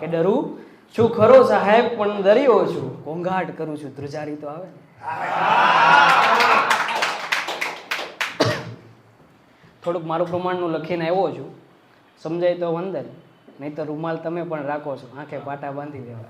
કે ડરું? છું ખરો સાહેબ, પણ દરિયો છું. ઘોંઘાટ કરું છું. ધ્રુજારી તો આવે થોડુંક મારું પ્રમાણનું લખીને આવ્યો છું. સમજાય તો વંદન. નહીં તો રૂમાલ તમે પણ રાખો છો. આંખે પાટા બાંધી દેવા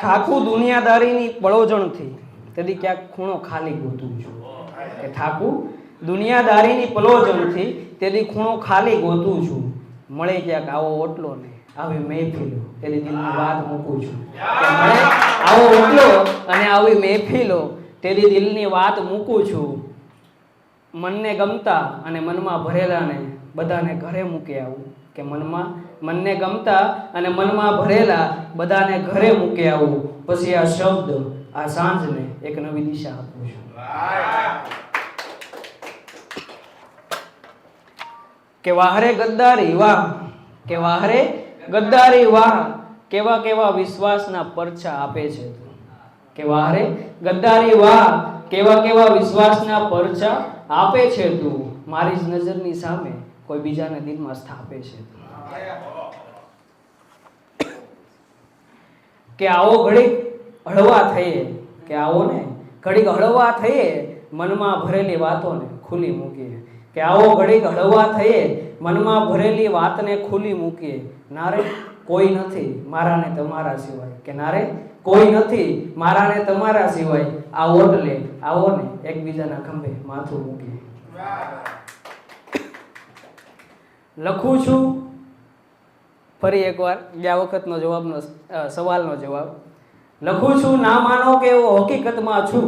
ઠાકુ દુનિયાદારીની પળોજણથી તેથી ક્યાંક ખૂણો ખાલી ગોતું છું. કે ઠાકુ દુનિયાદારીની પલોજણથી તેથી ખૂણો ખાલી ગોતું છું. મળે ક્યાંક આવો ઓટલો ને આવી મહેફિલો, તેની દિલની વાત મૂકું છું. મળે આવો ઓટલો અને આવી મહેફિલો, તેની દિલની વાત મૂકું છું. મનને ગમતા અને મનમાં ભરેલાને બધાને ઘરે મૂકી આવું. કે મનમાં મનને ગમતા અને મનમાં ભરેલા બધાને ઘરે મૂકી આવું. પછી આ શબ્દ, આ સાંજને એક નવી દિશા આપું છું. કે વાહરે ગદ્દારી વાહ, કે વાહરે ગદ્દારી વાહ, કેવા કેવા વિશ્વાસના પરછા આપે છે કે વાહરે ગદ્દારી વાહ, કેવા કેવા વિશ્વાસના પરછા આપે છે તું. મારી જ નજરની સામે કોઈ બીજાને દિલમાં સ્થાપે છે. કે આવો ઘડીક હળવા થઈએ, કે આવો ને ઘડીક હળવા થઈએ, મનમાં ભરેલી વાતોને ખુલ્લી મૂકીએ. કે આવો ઘડીક હળવા થઈએ, મનમાં ભરેલી વાતને ખુલ્લી મૂકીએ. નારે, કોઈ નથી મારાને તમારા સિવાય. કે નારે, કોઈ નથી મારાને તમારા સિવાય. આવો એટલે આવો ને એકબીજાના ખંભે માથું મૂકીએ. લખું છું. ફરી એકવાર ગયા વખતનો જવાબનો સવાલનો જવાબ. લખું છું, ના માનો કે એવો હકીકતમાં છું.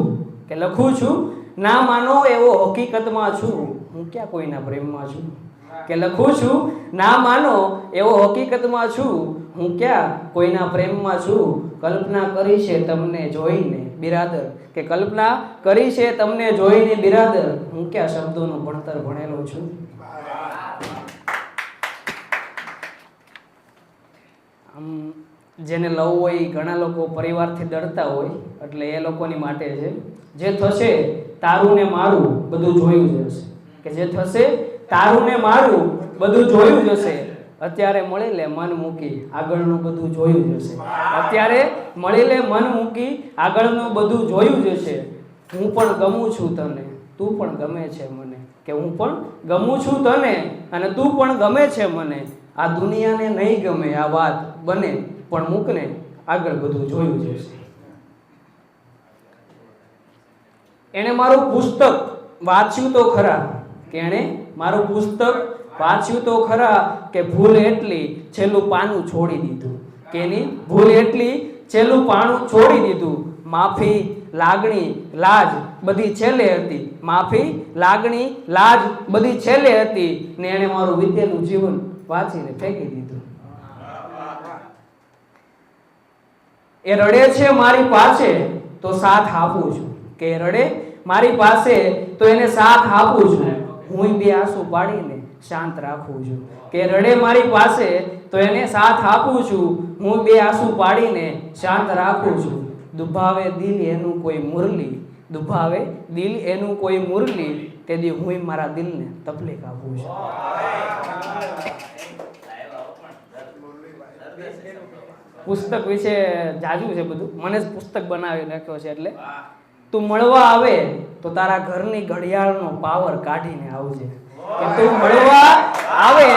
કે લખું છું, ના માનો એવો હકીકતમાં છું. હું ક્યાં કોઈના પ્રેમમાં છું? કે લખું છું, ના માનો એવો હકીકતમાં છું. હું ક્યાં કોઈના પ્રેમમાં છું? કલ્પના કરી છે તમને જોઈને બિરાદર. કે કલ્પના કરી છે તમને જોઈને બિરાદર. હું ક્યાં શબ્દોનું ભણતર ભણેલો છું? આમ જેને લવ હોય ઘણા લોકો પરિવારથી ડરતા હોય, એટલે એ લોકોની માટે છે. જે થશે તારું ને મારું, બધું જોયું જશે કે જે થશે તારું ને મારું, બધું જોયું જશે અત્યારે મળી લે મન મૂકી, આગળનું બધું જોયું જશે અત્યારે મળી લે મન મૂકી, આગળનું બધું જોયું જશે હું પણ ગમું છું તને, તું પણ ગમે છે મને. કે હું પણ ગમું છું તને, અને તું પણ ગમે છે મને. આ દુનિયાને નહીં ગમે આ વાત બને, પણ મૂકને આગળ બધું જોયું જશે એણે મારું પુસ્તક વાંચ્યું તો ખરા, કે એણે મારું પુસ્તક વાંચ્યું તો ખરા, કે ભૂલ એટલી છેલ્લું પાનું છોડી દીધું, કે એની ભૂલ એટલી છેલ્લું પાનું છોડી દીધું, માફી, લાગણી, લાજ બધી છેલ્લે હતી, માફી, લાગણી, લાજ બધી છેલ્લે હતી, ને એણે મારું વિદ્યાનું જીવન વાંચીને ફેંકી દીધું. એ રડે છે મારી પાસે, તો સાથ આપું છું. કે રડે મારી પાસે, તો એને સાથ આપું છું. હું બે આંસુ પાડીને શાંત રાખું છું. કે રડે મારી પાસે, તો એને સાથ આપું છું. હું બે આંસુ પાડીને શાંત રાખું છું. દુભાવે દિલ એનું કોઈ મુરલી. દુભાવે દિલ એનું કોઈ મુરલી. તે દી હું મારા દિલને તકલીફ આપું છું. પુસ્તક વિશે જાજુ છે બધું. મને જ પુસ્તક બનાવી નાખ્યો છે એટલે. તું મળવા આવે તો તારા ઘરની ઘડિયાળનો પાવર કાઢીને આવજે. તું મળવા આવે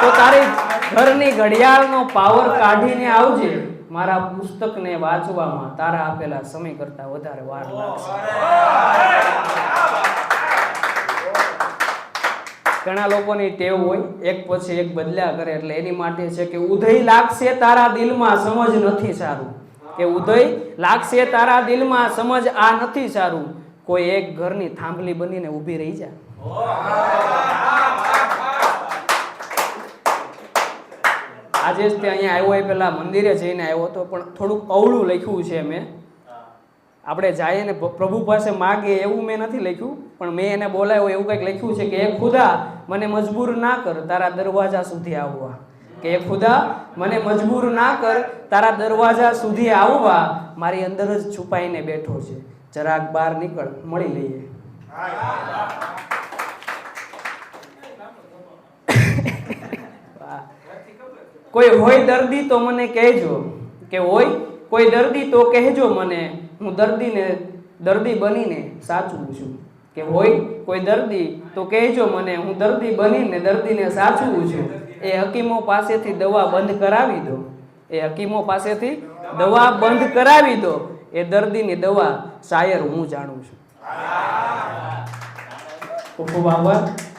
તો તારી ઘરની ઘડિયાળનો પાવર કાઢીને આવજે. મારા પુસ્તકને વાંચવામાં તારા આપેલા સમય કરતા વધારે વાર લાગશે. ઘણા લોકોની ટેવ હોય, એક પછી એક બદલ્યા કરે એટલે એની માટે છે કે ઉદય લાગશે તારા દિલમાં, સમજ નથી સારું. કે ઉદય લાગશે તારા દિલમાં, સમજ આ નથી સારું. કોઈ એક ઘરની થાંભલી બનીને ઊભી રહી જા. આજે જ તે અહીંયા આવ્યો એ પેલા મંદિરે જઈને આવ્યો હતો, પણ થોડુંક અવળું લખ્યું છે મેં. આપણે જઈએ ને પ્રભુ પાસે માગે એવું મેં નથી લખ્યું, પણ મેં એને બોલાવ્યો, એવું કંઈક લખ્યું છે કે એ ખુદા, મને મજબૂર ના કર, તારા દરવાજા સુધી આવવા. કે એ ખુદા, મને મજબૂર ના કર, તારા દરવાજા સુધી આવવા. મારી અંદર જ છુપાઈને બેઠો છે. જરાક બહાર નીકળ, મળી લઈએ. કોઈ હોય દર્દી તો મને કહેજો. કે હોય, કોઈ દર્દી તો કહેજો મને. હું દર્દીને, દર્દી બનીને સાચવું છું. કે હોય કોઈ દર્દી, તો કહેજો મને, હું દર્દી બનીને, દર્દીને સાચવું છું. એ હકીમો પાસેથી દવા બંધ કરાવી દો. એ હકીમો પાસેથી દવા બંધ કરાવી દો. એ દર્દીની દવા શાયર હું જાણું છું. ખૂબ ખૂબ આભાર.